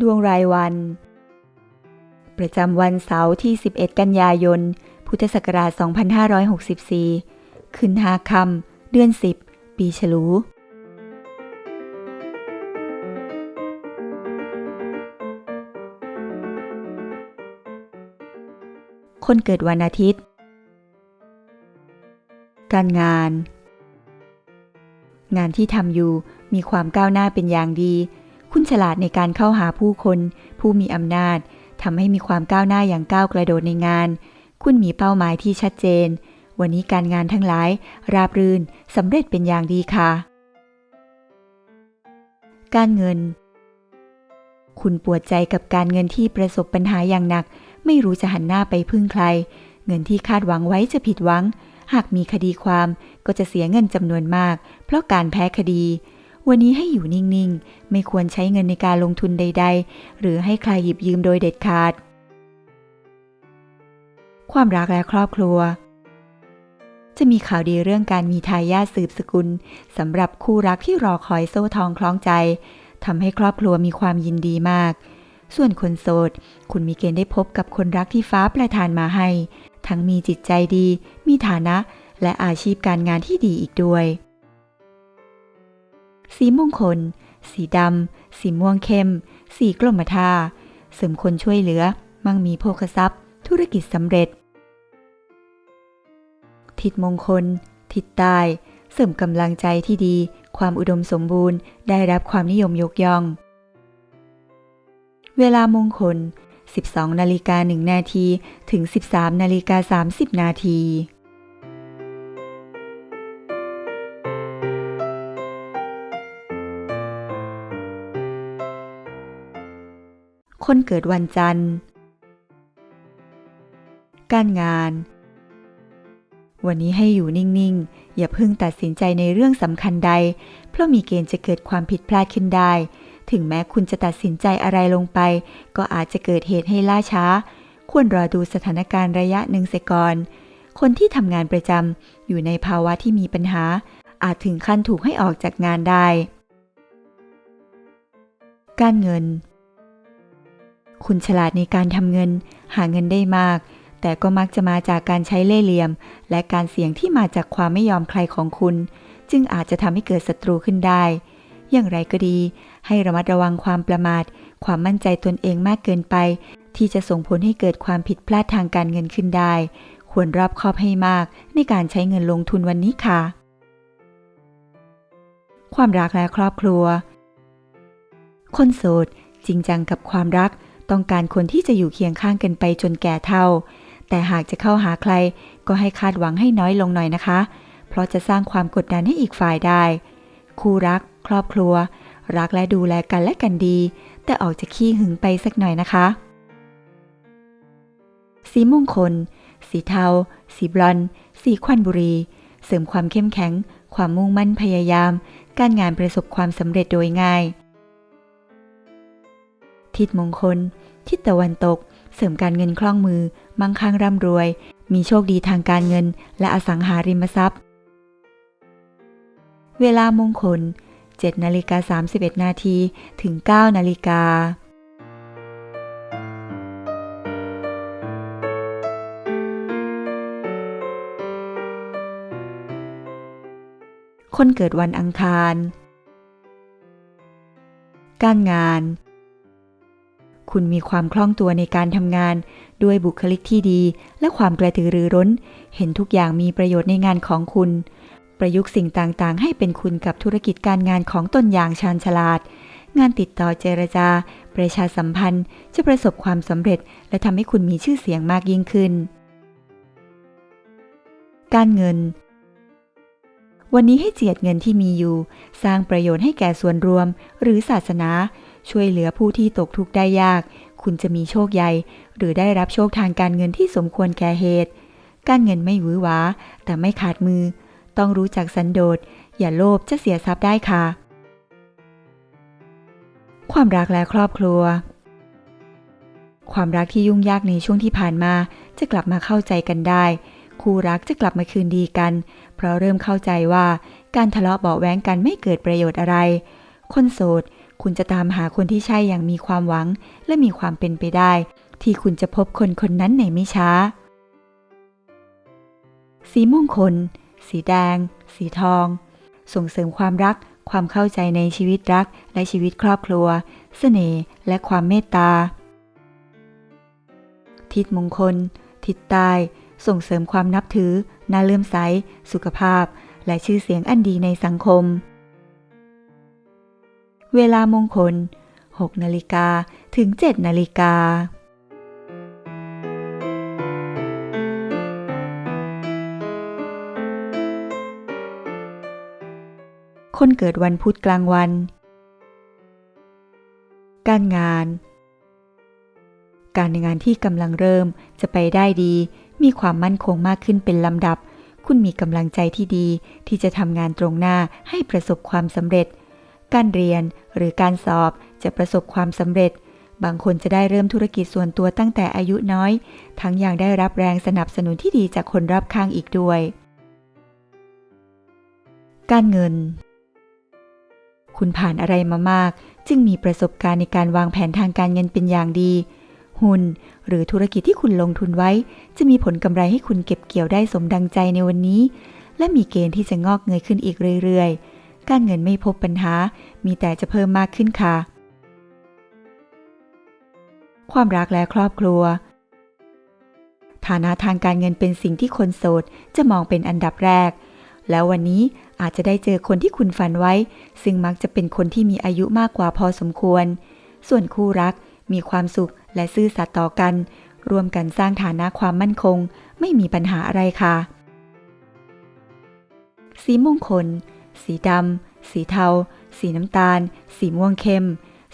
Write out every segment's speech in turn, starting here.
ดวงรายวัน ประจำวันเสาร์ที่ 11 กันยายน พุทธศักราช 2564 ขึ้นหาคำเดือน 10 ปีฉลูคนเกิดวันอาทิตย์ การงาน งานที่ทำอยู่มีความก้าวหน้าเป็นอย่างดี คุณฉลาดในการเข้าหาผู้คน ผู้มีอำนาจทำให้มีความก้าวหน้าอย่างก้าวกระโดดในงาน คุณมีเป้าหมายที่ชัดเจน วันนี้การงานทั้งหลาย ราบรื่นสำเร็จเป็นอย่างดีค่ะ การเงิน คุณปวดใจกับการเงินที่ประสบปัญหาอย่างหนัก ไม่รู้จะหันหน้าไปพึ่งใคร เงินที่คาดหวังไว้จะผิดหวัง หากมีคดีความก็จะเสียเงินจำนวนมาก เพราะการแพ้คดี วันนี้ให้อยู่นิ่งๆ ไม่ควรใช้เงินในการลงทุนใด ๆ หรือให้ใครหยิบยืมโดยเด็ดขาด ความรักและครอบครัว จะมีข่าวดีเรื่องการมีทายาทสืบสกุลสำหรับคู่รักที่รอคอยโซ่ทองคล้องใจทำให้ครอบครัวมีความยินดีมาก ส่วนคนโสด คุณมีเกณฑ์ได้พบกับคนรักที่ฟ้าประทานมาให้ ทั้งมีจิตใจดี มีฐานะ และอาชีพการงานที่ดีอีกด้วย สีมงคล สีดำ สีม่วงเข้ม สีกรมท่าเสริมคนช่วยเหลือ มั่งมีโภคทรัพย์ ธุรกิจสำเร็จ ทิศมงคล ทิศใต้เสริมกำลังใจที่ดี ความอุดมสมบูรณ์ ได้รับความนิยมยกย่อง เวลามงคล 12 นาฬิกา1นาทีถึง 13 นาฬิกา 30 นาที คนเกิดวันจันทร์ การงาน วันนี้ให้อยู่นิ่ง ๆ อย่าเพิ่งตัดสินใจในเรื่องสำคัญใด เพราะมีเกณฑ์จะเกิดความผิดพลาดขึ้นได้ ถึงแม้คุณจะตัดสินใจอะไรลงไป ก็อาจจะเกิดเหตุให้ล่าช้า ควรรอดูสถานการณ์ระยะหนึ่งเสียก่อน คนที่ทำงานประจำอยู่ในภาวะที่มีปัญหา อาจถึงขั้นถูกให้ออกจากงานได้ การเงิน คุณฉลาดในการทำเงิน หาเงินได้มาก แต่ก็มักจะมาจากการใช้เล่ห์เหลี่ยม และการเสี่ยงที่มาจากความไม่ยอมใครของคุณ จึงอาจจะทำให้เกิดศัตรูขึ้นได้ อย่างไรก็ดี ให้ระมัดระวังความประมาท ความมั่นใจตนเองมากเกินไป ที่จะส่งผลให้เกิดความผิดพลาดทางการเงินขึ้นได้ ควรรอบคอบให้มากในการใช้เงินลงทุนวันนี้ค่ะ ความรักและครอบครัว คนโสดจริงจังกับความรัก ต้องการคนที่จะอยู่เคียงข้างกันไปจนแก่เฒ่า แต่หากจะเข้าหาใครก็ให้คาดหวังให้น้อยลงหน่อยนะคะ เพราะจะสร้างความกดดันให้อีกฝ่ายได้ คู่รัก ครอบครัว รักและดูแลกันและกันดี แต่ออกจะขี้หึงไปสักหน่อยนะคะ สีมงคล สีเทา สีบลอนสีควันบุรี เสริมความเข้มแข็ง ความมุ่งมั่นพยายาม การงานประสบความสำเร็จโดยง่าย ทิศมงคล ทิศตะวันตก เสริมการเงินคล่องมือ มั่งคั่งร่ำรวย มีโชคดีทางการเงิน และอสังหาริมทรัพย์ เวลามงคล 7นาฬิกา31 นาทีถึง 9นาฬิกาคนเกิดวันอังคาร การงาน คุณมีความคล่องตัวในการทำงาน ด้วยบุคลิกที่ดี และความกระตือรือร้น เห็นทุกอย่างมีประโยชน์ในงานของคุณ ประยุกต์สิ่งต่างๆ ให้เป็นคุณกับธุรกิจการงานของตนอย่างชาญฉลาด งานติดต่อเจรจา ประชาสัมพันธ์ จะประสบความสำเร็จ และทำให้คุณมีชื่อเสียงมากยิ่งขึ้น การเงินวันนี้ให้เจียดเงินที่มีอยู่ สร้างประโยชน์ให้แก่ส่วนรวม หรือศาสนา ช่วยเหลือผู้ที่ตกทุกข์ได้ยาก คุณจะมีโชคใหญ่ หรือได้รับโชคทางการเงินที่สมควรแก่เหตุ การเงินไม่หวือหวา แต่ไม่ขาดมือ ต้องรู้จักสันโดษ อย่าโลภจะเสียทรัพย์ได้ค่ะ ความรักและครอบครัว ความรักที่ยุ่งยากในช่วงที่ผ่านมา จะกลับมาเข้าใจกันได้ คู่รักจะกลับมาคืนดีกัน เพราะเริ่มเข้าใจว่าการทะเลาะเบาะแว้งกันไม่เกิดประโยชน์อะไร คนโสด คุณจะตามหาคนที่ใช่อย่างมีความหวัง และมีความเป็นไปได้ ที่คุณจะพบคนคนนั้นในไม่ช้า สีมงคล สีแดง สีทอง ส่งเสริมความรัก ความเข้าใจในชีวิตรัก และชีวิตครอบครัวเสน่ห์และความเมตตา ทิศมงคล ทิศใต้ส่งเสริมความนับถือ น่าเลื่อมใส สุขภาพ และชื่อเสียงอันดีในสังคม เวลามงคล 6 นาฬิกาถึง 7 นาฬิกา คนเกิดวันพุธกลางวัน การงาน การงานที่กำลังเริ่มจะไปได้ดี มีความมั่นคงมากขึ้นเป็นลำดับ คุณมีกำลังใจที่ดีที่จะทำงานตรงหน้าให้ประสบความสำเร็จ การเรียนหรือการสอบจะประสบความสำเร็จ บางคนจะได้เริ่มธุรกิจส่วนตัวตั้งแต่อายุน้อย ทั้งยังได้รับแรงสนับสนุนที่ดีจากคนรอบข้างอีกด้วย การเงิน คุณผ่านอะไรมามาก จึงมีประสบการณ์ในการวางแผนทางการเงินเป็นอย่างดี หุ้นหรือธุรกิจที่คุณลงทุนไว้ จะมีผลกำไรให้คุณเก็บเกี่ยวได้สมดังใจในวันนี้ และมีเกณฑ์ที่จะงอกเงยขึ้นอีกเรื่อยๆ การเงินไม่พบปัญหา มีแต่จะเพิ่มมากขึ้นค่ะ ความรักและครอบครัว ฐานะทางการเงินเป็นสิ่งที่คนโสดจะมองเป็นอันดับแรก แล้ววันนี้อาจจะได้เจอคนที่คุณฝันไว้ ซึ่งมักจะเป็นคนที่มีอายุมากกว่าพอสมควร ส่วนคู่รักมีความสุขและซื่อสัตย์ต่อกัน รวมกันสร้างฐานะความมั่นคง ไม่มีปัญหาอะไรค่ะ สีมงคล สีดำ สีเทา สีน้ำตาล สีม่วงเข้ม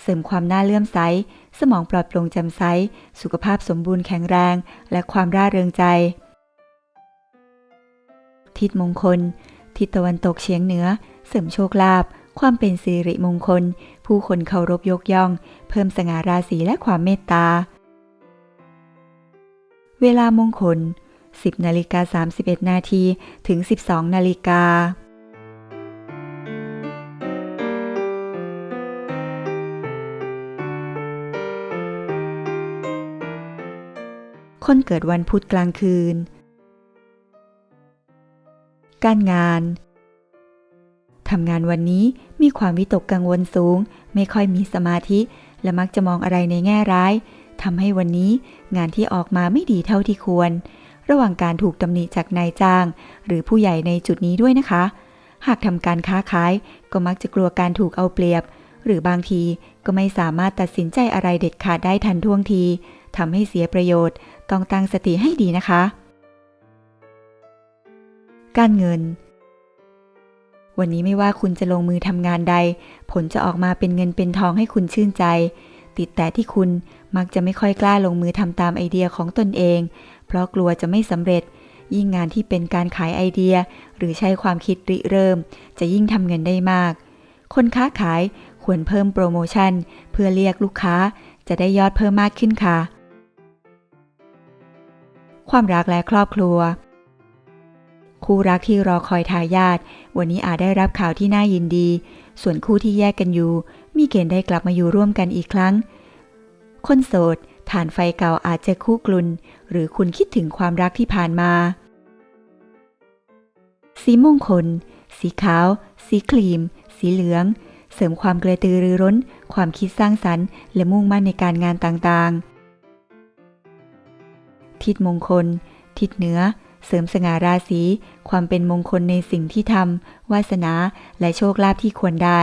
เสริมความน่าเลื่อมใส สมองปลอดโปร่งแจ่มใส สุขภาพสมบูรณ์แข็งแรง และความร่าเริงใจ ทิศมงคล ทิศตะวันตกเฉียงเหนือ เสริมโชคลาภ ความเป็นสิริมงคล ผู้คนเคารพยกย่อง เพิ่มสง่าราศีและความเมตตา เวลามงคล 10นาฬิกา31นาทีถึง 12นาฬิกา คนเกิดวันพุธกลางคืน การงานทำงานวันนี้มีความวิตกกังวลสูง ไม่ค่อยมีสมาธิ และมักจะมองอะไรในแง่ร้ายทำให้วันนี้งานที่ออกมาไม่ดีเท่าที่ควร ระหว่างการถูกตำหนิจากนายจ้าง หรือผู้ใหญ่ในจุดนี้ด้วยนะคะ หากทำการค้าขายก็มักจะกลัวการถูกเอาเปรียบ หรือบางทีก็ไม่สามารถตัดสินใจอะไรเด็ดขาดได้ทันท่วงที ทำให้เสียประโยชน์ ต้องตั้งสติให้ดีนะคะ การเงิน วันนี้ไม่ว่าคุณจะลงมือทำงานใด ผลจะออกมาเป็นเงินเป็นทองให้คุณชื่นใจ ติดแต่ที่คุณมักจะไม่ค่อยกล้าลงมือทำตามไอเดียของตนเอง เพราะกลัวจะไม่สำเร็จ ยิ่งงานที่เป็นการขายไอเดีย หรือใช้ความคิดริเริ่ม จะยิ่งทำเงินได้มาก คนค้าขายควรเพิ่มโปรโมชั่น เพื่อเรียกลูกค้าจะได้ยอดเพิ่มมากขึ้นค่ะ ความรักและครอบครัว คู่รักที่รอคอยทายาทวันนี้อาจได้รับข่าวที่น่ายินดี ส่วนคู่ที่แยกกันอยู่ มีเกณฑ์ได้กลับมาอยู่ร่วมกันอีกครั้ง คนโสดฐานไฟเก่าอาจจะคู่กลุน หรือคุณคิดถึงความรักที่ผ่านมา สีมงคล สีขาว สีครีม สีเหลือง เสริมความกระตือรือร้น ความคิดสร้างสรรค์ และมุ่งมั่นในการงานต่างๆ ทิศมงคล ทิศเหนือ เสริมสง่าราศี ความเป็นมงคลในสิ่งที่ทำวาสนาและโชคลาภที่ควรได้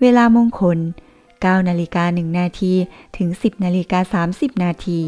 เวลามงคล 9 นาฬิกา 1 นาที ถึง 10 นาฬิกา 30 นาที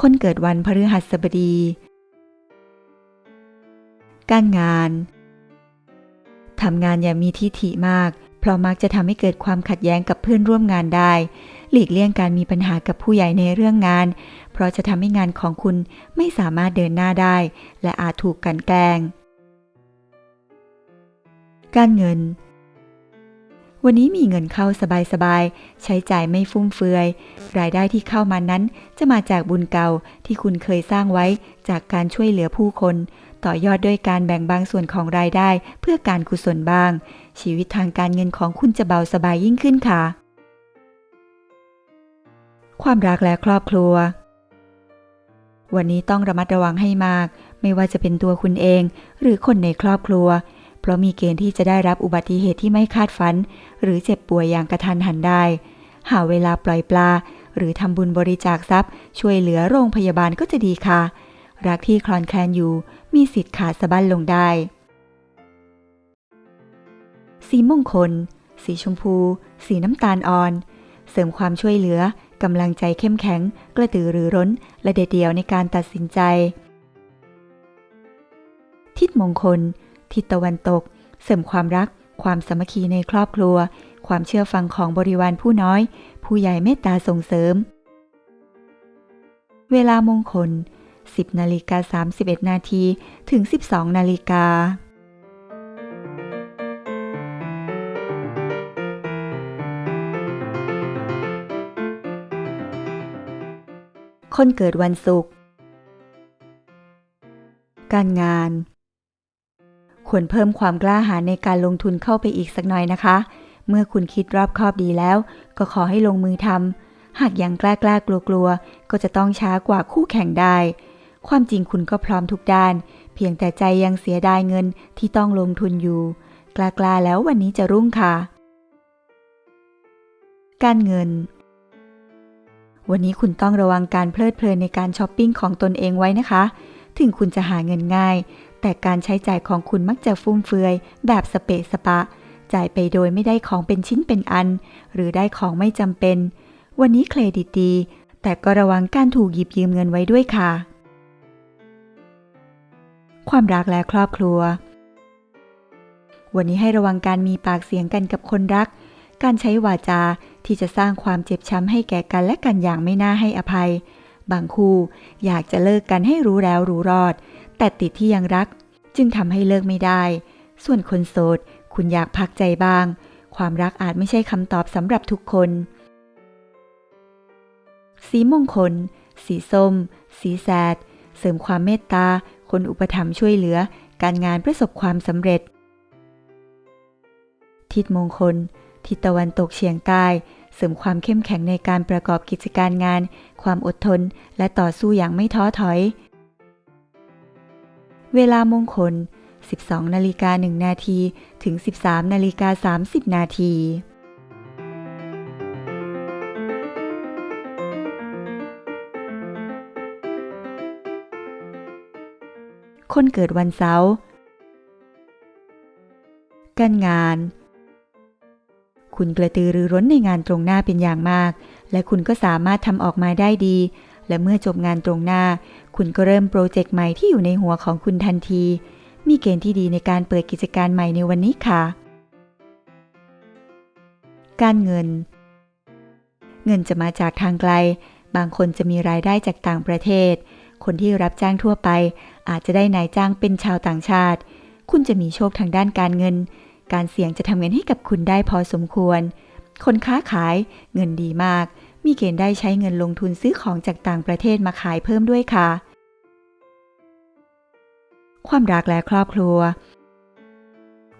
คนเกิดวันพฤหัสบดี การงานทำงานอย่ามีทิฐิมาก เพราะมักจะทำให้เกิดความขัดแย้งกับเพื่อนร่วมงานได้ หลีกเลี่ยงการมีปัญหากับผู้ใหญ่ในเรื่องงาน เพราะจะทำให้งานของคุณไม่สามารถเดินหน้าได้ และอาจถูกกันแกล้ง การเงิน วันนี้มีเงินเข้าสบายๆ ใช้จ่ายไม่ฟุ่มเฟือย รายได้ที่เข้ามานั้นจะมาจากบุญเก่าที่คุณเคยสร้างไว้จากการช่วยเหลือผู้คน ต่อยอดด้วยการแบ่งบางส่วนของรายได้เพื่อการกุศลบ้าง ชีวิตทางการเงินของคุณจะเบาสบายยิ่งขึ้นค่ะ ความรักและครอบครัว วันนี้ต้องระมัดระวังให้มาก ไม่ว่าจะเป็นตัวคุณเอง หรือคนในครอบครัว เพราะมีเกณฑ์ที่จะได้รับอุบัติเหตุที่ไม่คาดฝัน หรือเจ็บป่วยอย่างกระทันหันได้ หาเวลาปล่อยปลา หรือทำบุญบริจาคทรัพย์ ช่วยเหลือโรงพยาบาลก็จะดีค่ะ รักที่คลอนแคลนอยู่ มีสิทธิ์ขาดสะบั้นลงได้ สีมงคล สีชมพู สีน้ำตาลอ่อน เสริมความช่วยเหลือกำลังใจเข้มแข็ง กระตือรือร้น และเด็ดเดี่ยวในการตัดสินใจ ทิศมงคล ทิศตะวันตก เสริมความรัก ความสามัคคีในครอบครัว ความเชื่อฟังของบริวารผู้น้อย ผู้ใหญ่เมตตาส่งเสริม เวลามงคล 10นาฬิกา31 นาทีถึง 12นาฬิกาคนเกิดวันศุกร์ การงาน ควรเพิ่มความกล้าหาญในการลงทุนเข้าไปอีกสักหน่อยนะคะ เมื่อคุณคิดรอบคอบดีแล้ว ก็ขอให้ลงมือทำหากยังกล้ากล้ากลัวกลัวๆก็จะต้องช้ากว่าคู่แข่งได้ ความจริงคุณก็พร้อมทุกด้าน เพียงแต่ใจยังเสียดายเงินที่ต้องลงทุนอยู่ กล้ากล้าๆแล้ววันนี้จะรุ่งค่ะ การเงินวันนี้คุณต้องระวังการเพลิดเพลินในการช้อปปิ้งของตนเองไว้นะคะ ถึงคุณจะหาเงินง่าย แต่การใช้จ่ายของคุณมักจะฟุ่มเฟือย แบบสเปะสปะ จ่ายไปโดยไม่ได้ของเป็นชิ้นเป็นอัน หรือได้ของไม่จำเป็น วันนี้เครดิตดี แต่ก็ระวังการถูกหยิบยืมเงินไว้ด้วยค่ะ ความรักและครอบครัว วันนี้ให้ระวังการมีปากเสียงกันกับคนรัก การใช้วาจาที่จะสร้างความเจ็บช้ำให้แก่กันและกันอย่างไม่น่าให้อภัย บางคู่อยากจะเลิกกันให้รู้แล้วรู้รอด แต่ติดที่ยังรัก จึงทำให้เลิกไม่ได้ ส่วนคนโสด คุณอยากพักใจบ้าง ความรักอาจไม่ใช่คำตอบสำหรับทุกคน สีมงคล สีส้ม สีแสด เสริมความเมตตา คนอุปถัมภ์ช่วยเหลือ การงานประสบความสำเร็จ ทิศมงคล ทิศตะวันตกเฉียงใต้เสริมความเข้มแข็งในการประกอบกิจการงาน ความอดทน และต่อสู้อย่างไม่ท้อถอย เวลามงคล 12 นาฬิกา 1 นาที ถึง 13 นาฬิกา 30 นาทีคนเกิดวันเสาร์การงาน คุณกระตือรือร้นในงานตรงหน้าเป็นอย่างมาก และคุณก็สามารถทำออกมาได้ดี และเมื่อจบงานตรงหน้า คุณก็เริ่มโปรเจกต์ใหม่ที่อยู่ในหัวของคุณทันที มีเกณฑ์ที่ดีในการเปิดกิจการใหม่ในวันนี้ค่ะ การเงิน เงินจะมาจากทางไกล บางคนจะมีรายได้จากต่างประเทศ คนที่รับจ้างทั่วไป อาจจะได้นายจ้างเป็นชาวต่างชาติ คุณจะมีโชคทางด้านการเงิน การเสี่ยงจะทำเงินให้กับคุณได้พอสมควร คนค้าขายเงินดีมาก มีเกณฑ์ได้ใช้เงินลงทุนซื้อของจากต่างประเทศมาขายเพิ่มด้วยค่ะ ความรักและครอบครัว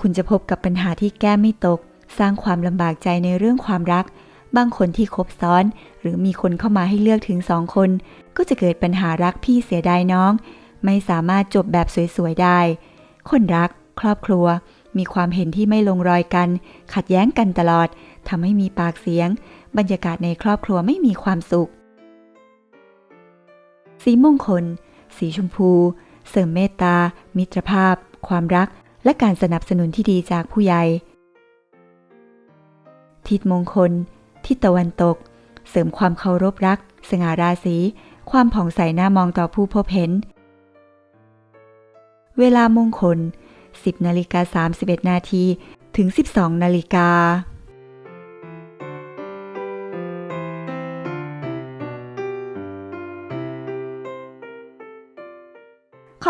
คุณจะพบกับปัญหาที่แก้ไม่ตก สร้างความลำบากใจในเรื่องความรัก บางคนที่คบซ้อน หรือมีคนเข้ามาให้เลือกถึงสองคน ก็จะเกิดปัญหารักพี่เสียดายน้อง ไม่สามารถจบแบบสวยๆได้ คนรัก ครอบครัวมีความเห็นที่ไม่ลงรอยกัน ขัดแย้งกันตลอดทำให้มีปากเสียง บรรยากาศในครอบครัวไม่มีความสุข สีมงคล สีชมพู เสริมเมตตา มิตรภาพ ความรัก และการสนับสนุนที่ดีจากผู้ใหญ่ ทิศมงคล ทิศตะวันตก เสริมความเคารพรัก สง่าราศี ความผ่องใสหน้ามองต่อผู้พบเห็น เวลามงคล 10นาฬิกา31นาทีถึง 12นาฬิกา